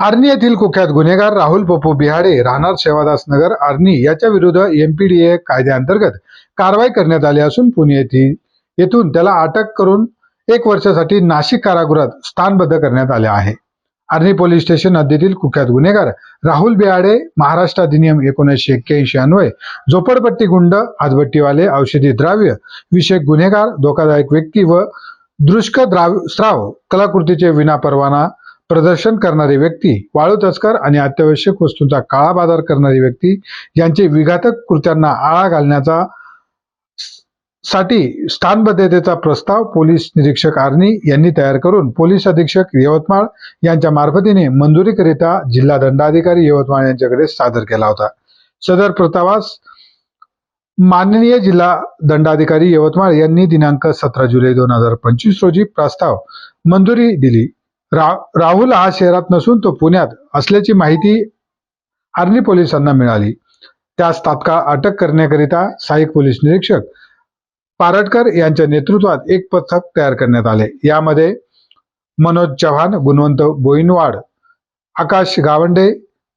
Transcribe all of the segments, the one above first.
आर्नी येथील कुख्यात गुन्हेगार राहुल पप्पू बिहाडे राहणार सेवादास नगर आर्नी याच्या विरुद्ध एमपीडीए कायद्याअंतर्गत कारवाई करण्यात आली असून पुणे येथील येथून त्याला अटक करून एक वर्षासाठी नाशिक कारागृहात स्थानबद्ध करण्यात आले आहे. आर्नी पोलीस स्टेशन हद्दीतील कुख्यात गुन्हेगार राहुल बिहाडे महाराष्ट्र अधिनियम एकोणीसशे एक्क्याऐंशी अन्वये झोपडपट्टी गुंड हातभट्टीवाले औषधी द्राव्य विषयक गुन्हेगार धोकादायक व्यक्ती व दृष्क द्राव स्राव कलाकृतीचे विनापरवाना प्रदर्शन करणारी व्यक्ती वाळू तस्कर आणि अत्यावश्यक वस्तूंचा काळा बाजार करणारी व्यक्ती यांचे विघातक कृत्यांना आळा घालण्याचा साठी स्थानबद्धतेचा प्रस्ताव पोलीस निरीक्षक आर्नी यांनी तयार करून पोलीस अधीक्षक यवतमाळ यांच्या मार्फतीने मंजुरीकरिता जिल्हा दंडाधिकारी यवतमाळ यांच्याकडे सादर केला होता. सदर प्रस्तावास माननीय जिल्हा दंडाधिकारी यवतमाळ यांनी दिनांक सतरा जुलै दोन हजार पंचवीस रोजी प्रस्ताव मंजुरी दिली. रा राहुल हा शहरात नसून तो पुण्यात असल्याची माहिती आर्नी पोलिसांना मिळाली. त्यास तात्काळ अटक करण्याकरिता सहाय्यक पोलीस निरीक्षक पारटकर यांच्या नेतृत्वात एक पथक तयार करण्यात आले. यामध्ये मनोज चव्हाण गुणवंत बोईनवाड आकाश गावंडे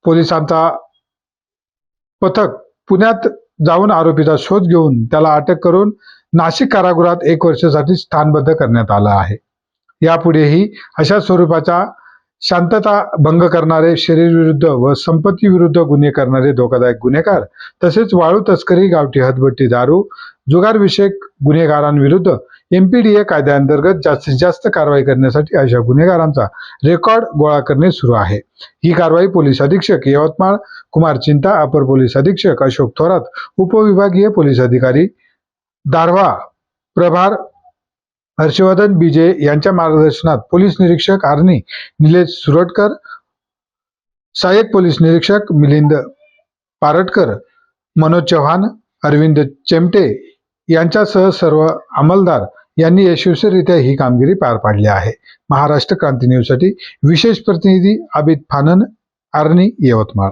पोलिसांचा पथक पुण्यात जाऊन आरोपीचा शोध घेऊन त्याला अटक करून नाशिक कारागृहात एक वर्षासाठी स्थानबद्ध करण्यात आलं आहे. यापुढेही अशा स्वरूपाचा शांतता भंग करणारे शरीर विरुद्ध व संपत्ती विरुद्ध गुन्हे करणारे धोकादायक गुन्हेगार तसेच वाळू तस्करी गावठी हदबट्टी दारू जुगार विषयक गुन्हेगारांविरुद्ध एमपीडीए कायद्याअंतर्गत जास्तीत जास्त कारवाई करण्यासाठी अशा गुन्हेगारांचा रेकॉर्ड गोळा करणे सुरू आहे. ही कारवाई पोलीस अधीक्षक यवतमाळ कुमार चिंता अपर पोलीस अधीक्षक अशोक थोरात उपविभागीय पोलीस अधिकारी दारवा प्रभार हर्षवर्धन बीजे यांच्या मार्गदर्शनात पोलीस निरीक्षक आर्नी निलेश सुरटकर सहाय्यक पोलीस निरीक्षक मिलिंद पारटकर मनोज चव्हाण अरविंद चेमटे यांच्यासह सर्व अंमलदार यांनी यशस्वीरित्या ही कामगिरी पार पाडली आहे. महाराष्ट्र क्रांती न्यूजसाठी विशेष प्रतिनिधी आबिद फानन आर्नी यवतमाळ.